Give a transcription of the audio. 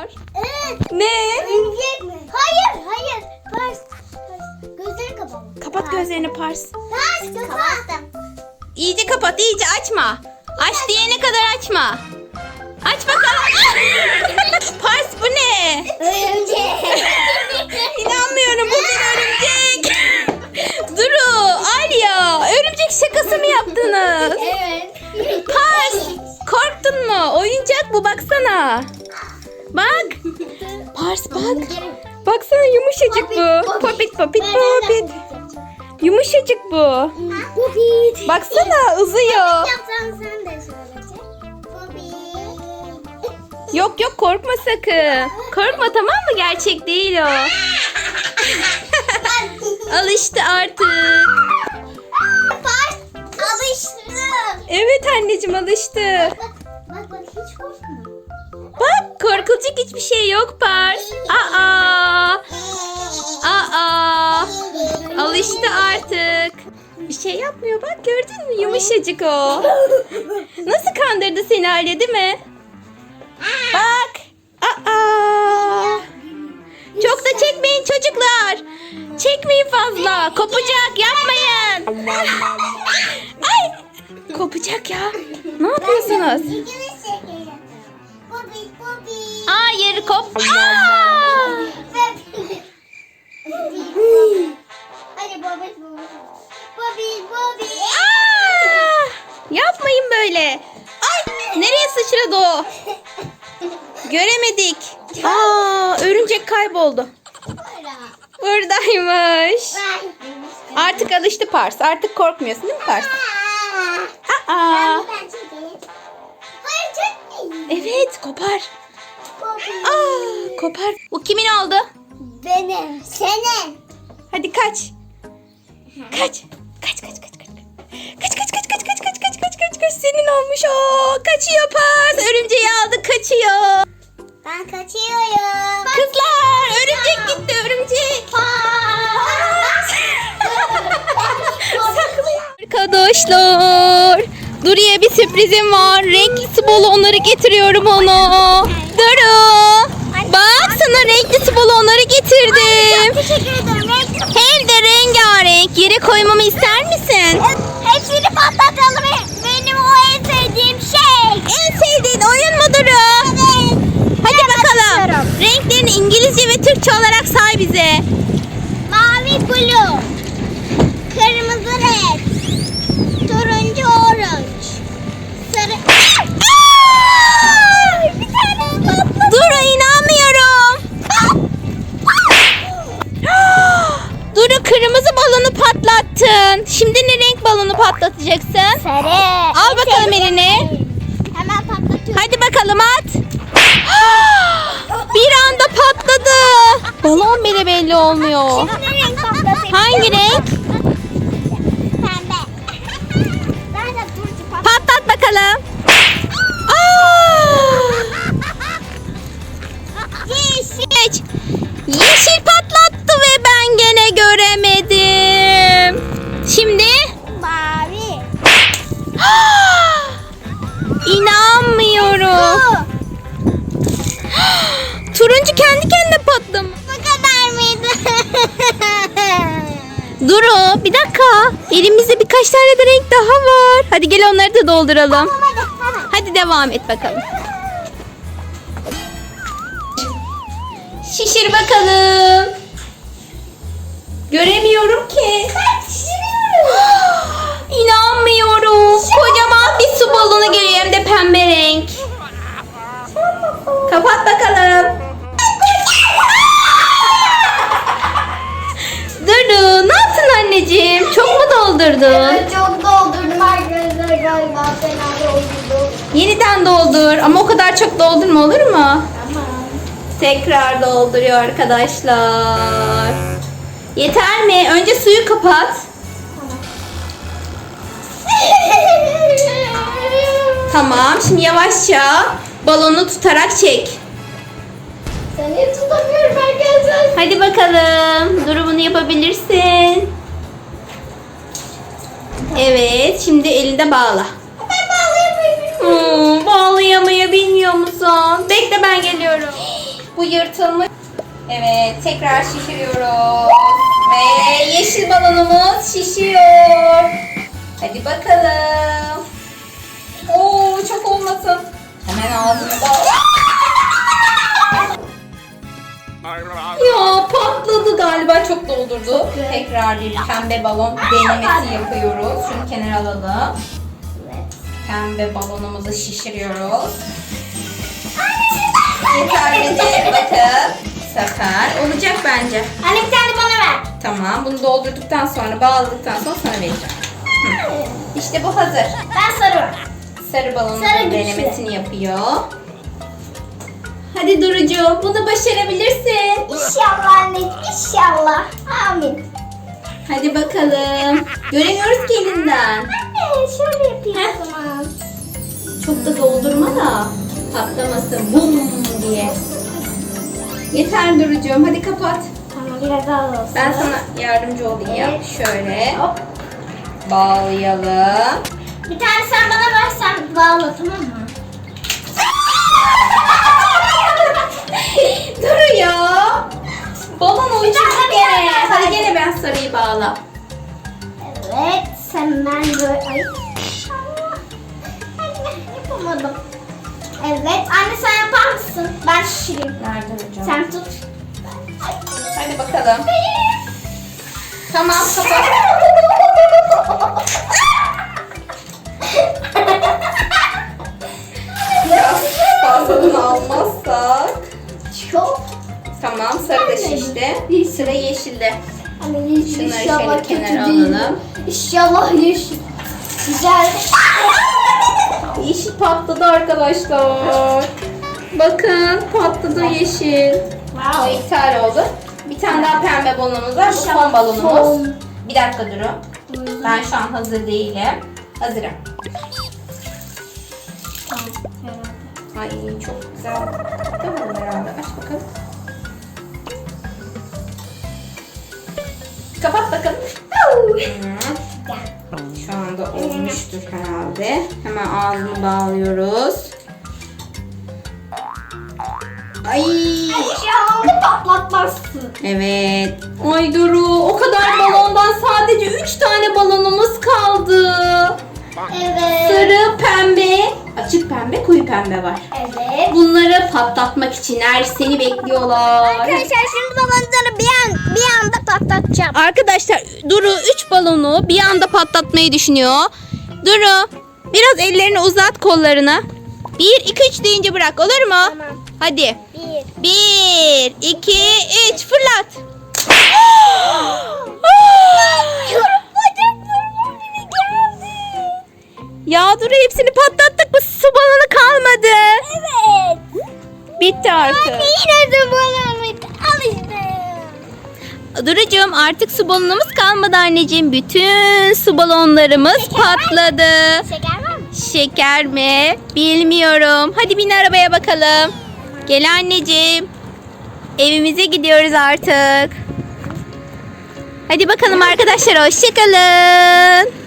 var. Evet. Ne? Örümcek mi? Hayır, hayır. Pars. Pars. Gözleri kapalı. Kapat gözlerini Pars. Pars, kapattım. İyice kapat, iyice açma. Aç diyene kadar açma. Aç bakalım. Pars bu ne? Örümcek. Pars bak. Baksana yumuşacık bu. Popit popit popit. Yumuşacık bu. Popit. Baksana uzuyor. Yapsan sen de söyleyecek. Popit. Yok yok korkma sakın. Korkma tamam mı? Gerçek değil o. Alıştı artık. Pars. Alıştım. Evet anneciğim alıştı. Korkulacak hiçbir şey yok Pars. Aa. Aa. Alıştı artık. Bir şey yapmıyor bak gördün mü yumuşacık o. Nasıl kandırdı seni aile değil mi? Bak. Aa. Çok da çekmeyin çocuklar. Çekmeyin fazla. Kopacak yapmayın. Ay. Kopacak ya. Ne yapıyorsunuz? Hayır kop. Hadi. Aa! Yapmayın böyle. Ay nereye sıçradı o? Göremedik. Aa örümcek kayboldu. Buradaymış. Artık alıştı Pars. Artık korkmuyorsun değil mi Pars? Aa. Evet kopar. Aa kopar. Bu kimin oldu? Benim. Senin. Hadi kaç. Kaç. Kaç kaç kaç kaç. Kaç kaç kaç kaç kaç kaç kaç kaç kaç kaç senin olmuş o. Kaçıyor Pars. Örümceği aldı kaçıyor. Ben kaçıyorum. Kızlar örümcek gitti örümcek. Arkadaşlar Duru'ya bir sürprizim var. Renkli su balonları getiriyorum ona. Duru. Bak sana renkli su balonları getirdim. Teşekkür ederim. Hem de rengarenk. Yere koymamı ister misin? Hepsini patlatalım. Benim o en sevdiğim şey. En sevdiğin oyun mu Duru? Evet. Hadi bakalım. Renklerini İngilizce ve Türkçe olarak say bize. Mavi blue. Kırmızı red. Patlattın. Şimdi ne renk balonu patlatacaksın? Sarı. Al bakalım eline. Hemen patlatıyorum. Hadi bakalım at. Bir anda patladı. Balon bile belli olmuyor. Şimdi renk birkaç tane de renk daha var. Hadi gel onları da dolduralım. Hadi hemen. Hadi devam et bakalım. Şişir bakalım. Göremiyorum ki. İnanmıyorum. Kocaman bir su balonu geliyor hem de pembe renk. Kapat bakalım. Yeniden doldur ama o kadar çok doldurma olur mu? Tamam. Tekrar dolduruyor arkadaşlar. Yeter mi? Önce suyu kapat. Tamam. Şimdi yavaşça balonu tutarak çek. Seni tutamıyorum arkadaşlar. Hadi bakalım. Duru bunu yapabilirsin. Evet. Şimdi elinde bağla. Hmm, bağlayamayı bilmiyor musun? Bekle ben geliyorum. Bu yırtılmış. Evet tekrar şişiriyoruz. Ve yeşil balonumuz şişiyor. Hadi bakalım. Oo çok olmasın. Hemen ağzını da. Ya patladı galiba çok doldurdu. Tekrar bir pembe balon denemesi yapıyoruz. Şunu kenara alalım. Pembe balonumuzu şişiriyoruz. Yeterli de bakın. Sefer olacak bence. Anne bir tane bana ver. Tamam bunu doldurduktan sonra bağladıktan sonra sana vereceğim. Hı. İşte bu hazır. Ben sarıyorum. Sarı balonun Sarı denemesini yapıyor. Hadi Durucu bunu başarabilirsin. İnşallah anneciğim inşallah. Amin. Hadi bakalım. Göremiyoruz ki elinden. Anne şöyle yapayım Heh. o zaman. Çok da doldurma da patlamasın bum diye. Yeter Durucuğum hadi kapat. Tamam biraz daha olsun. Ben sana yardımcı olayım. Evet. Şöyle Hop. bağlayalım. Bir tane sen bana ver sen bağla tamam mı? Duru gene. bir tane Hadi gene ben sarıyı bağla. Evet sen ben böyle... Ay, Yapamadım. Evet anne sen yapar mısın? Ben şişireyim. Nerede hocam? Sen tut. Hadi bakalım. Tamam kapat. Tamam sarı da şişti. Sıra yeşilde. Anne yeşil Şunları inşallah şöyle kötü kenara değil. alalım. İnşallah yeşil. Güzel. Yeşil patladı arkadaşlar. Bakın patladı yeşil. Wow. iptal oldu. Bir tane daha pembe balonumuz var. Bu son balonumuz. son. Bir dakika durun. Ben şu an hazır değilim. Hazırım. Ay çok güzel. Tamam herhalde. Aç bakalım. Kapat bakalım. Şu anda olmuştur herhalde. Hemen ağzını bağlıyoruz. Ay. İnşallah onu patlatmazsın. Evet. Ay Duru o kadar balondan sadece 3 tane balonumuz kaldı. Evet. Sarı, pembe, açık pembe, koyu pembe var. Evet. Bunları patlatmak için her seni bekliyorlar. Arkadaşlar şimdi balonları bir, an, bir anda patlatacağım. Arkadaşlar Duru 3 balonu bir anda patlatmayı düşünüyor. Duru biraz ellerini uzat kollarına. 1, 2, 3 deyince bırak olur mu? Tamam. Hadi. Bir. 1, 2, 3 fırlat. Ya Duru hepsini patlattık bu su balonu kalmadı. Evet. Bitti artık. Anne yine de balonuydu. Durucuğum artık su balonumuz kalmadı anneciğim. Bütün su balonlarımız Şeker var patladı. Şeker var mı? Şeker mi? Bilmiyorum. Hadi bin arabaya bakalım. Gel anneciğim. Evimize gidiyoruz artık. Hadi bakalım arkadaşlar hoşçakalın.